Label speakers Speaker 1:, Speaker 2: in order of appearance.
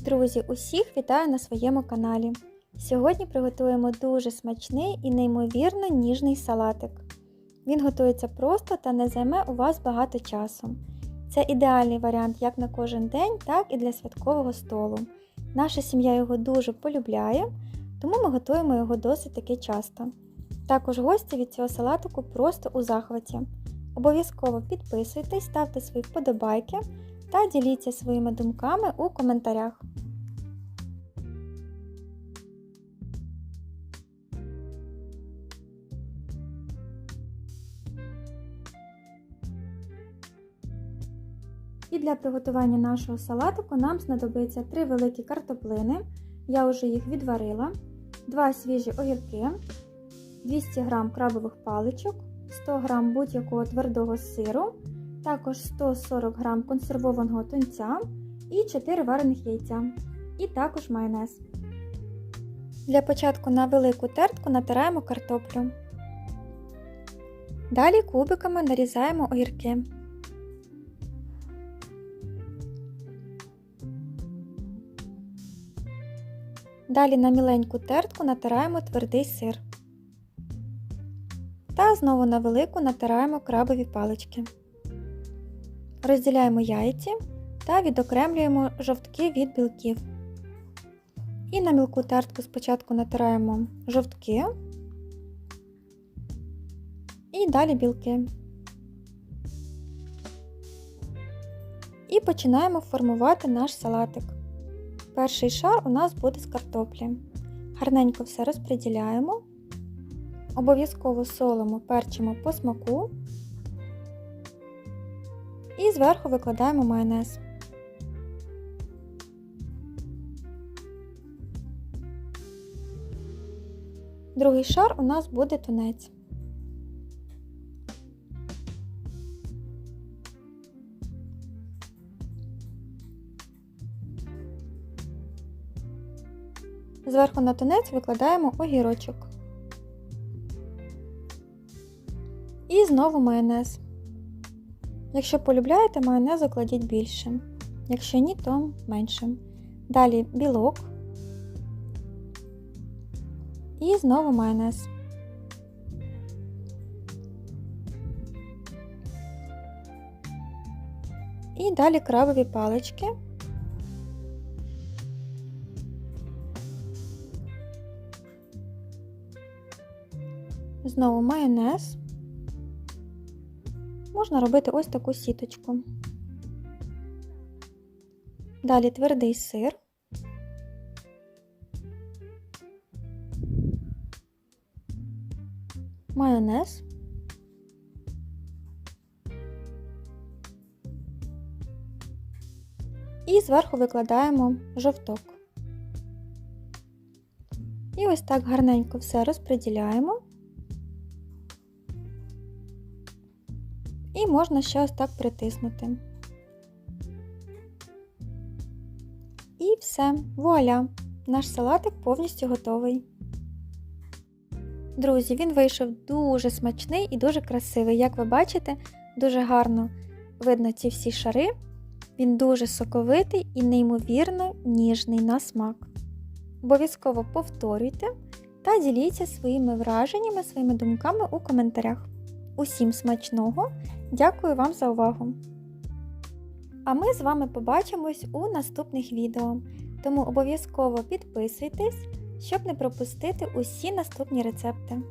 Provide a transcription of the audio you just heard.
Speaker 1: Друзі, усіх вітаю на своєму каналі. Сьогодні приготуємо дуже смачний і неймовірно ніжний салатик. Він готується просто та не займе у вас багато часу. Це ідеальний варіант як на кожен день, так і для святкового столу. Наша сім'я його дуже полюбляє, тому ми готуємо його досить таки часто. Також гості від цього салатику просто у захваті. Обов'язково підписуйтесь, ставте свої вподобайки та діліться своїми думками у коментарях. І для приготування нашого салатику нам знадобиться 3 великі картоплини. Я вже їх відварила, 2 свіжі огірки, 200 г крабових паличок, 100 г будь-якого твердого сиру, також 140 г консервованого тунця і 4 варених яйця, і також майонез. Для початку на велику тертку натираємо картоплю. Далі кубиками нарізаємо огірки. Далі на міленьку тертку натираємо твердий сир. Та знову на велику натираємо крабові палички. Розділяємо яйці та відокремлюємо жовтки від білків. І на мілку тертку спочатку натираємо жовтки і далі білки. І починаємо формувати наш салатик. Перший шар у нас буде з картоплі. Гарненько все розподіляємо. Обов'язково солимо, перчимо по смаку. І зверху викладаємо майонез. Другий шар у нас буде тунець. Зверху на тунець викладаємо огірочок. І знову майонез. Якщо полюбляєте, майонез закладіть більше. Якщо ні, то менше. Далі білок. І знову майонез. І далі крабові палички. Знову майонез. Можна робити ось таку сіточку. Далі твердий сир. Майонез. І зверху викладаємо жовток. І ось так гарненько все розподіляємо. І можна ще ось так притиснути. І все, вуаля! Наш салатик повністю готовий. Друзі, він вийшов дуже смачний і дуже красивий. Як ви бачите, дуже гарно видно ці всі шари. Він дуже соковитий і неймовірно ніжний на смак. Обов'язково повторюйте та діліться своїми враженнями, своїми думками у коментарях. Усім смачного! Дякую вам за увагу! А ми з вами побачимось у наступних відео, тому обов'язково підписуйтесь, щоб не пропустити усі наступні рецепти.